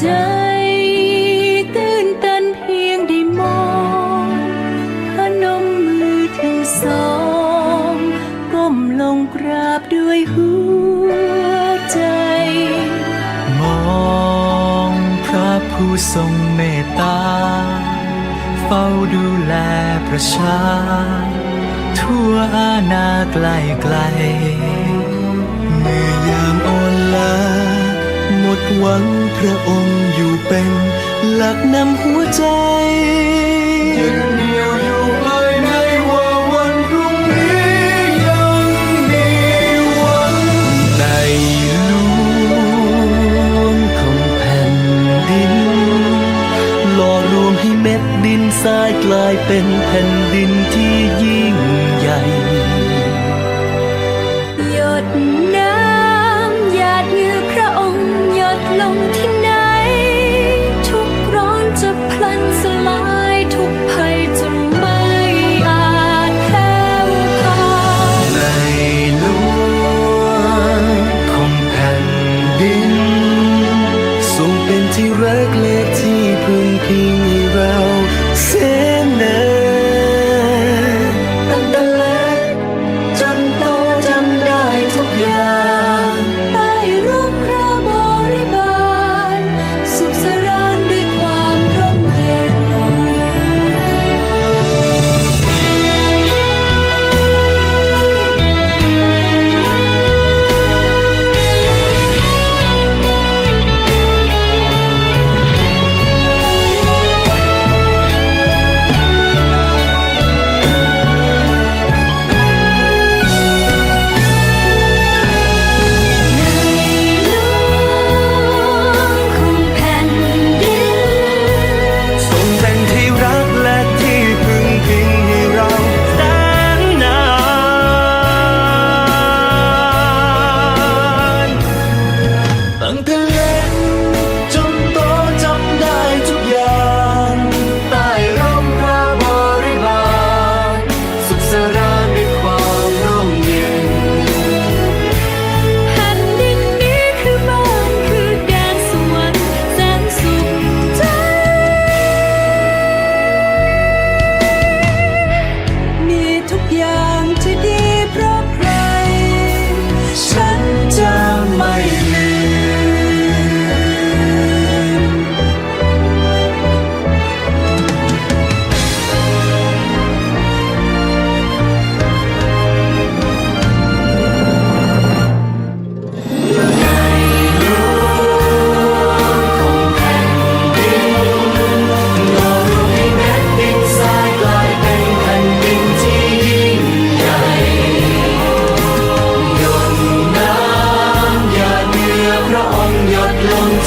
ใจตื่นตันเพียงได้มองพนมือทั้สองก้มลงกราบด้วยหัวใจ มองพระผู้ทรงเมตตา เฝ้าดูแลประชา ทั่วอาณาไกลไกล เมื่อยามอ่อนล้า ดหวังพระองค์อยู่เป็นหลักนำหัวใจยึดเหนี่ยวอยู่ภายในว่าวันพรุ่งนี้ยังมีหวังในลวงของแผ่นดินล่อรวมให้เม็ดดินทรายกลายเป็นแผ่นดินที่ยิ่งใหญ่หยด ที่รักและที่พึ่งพิงให้เรา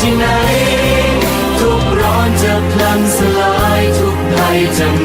ที่ไหน ทุกร้อนจะพลันสลายทุกภัยจะ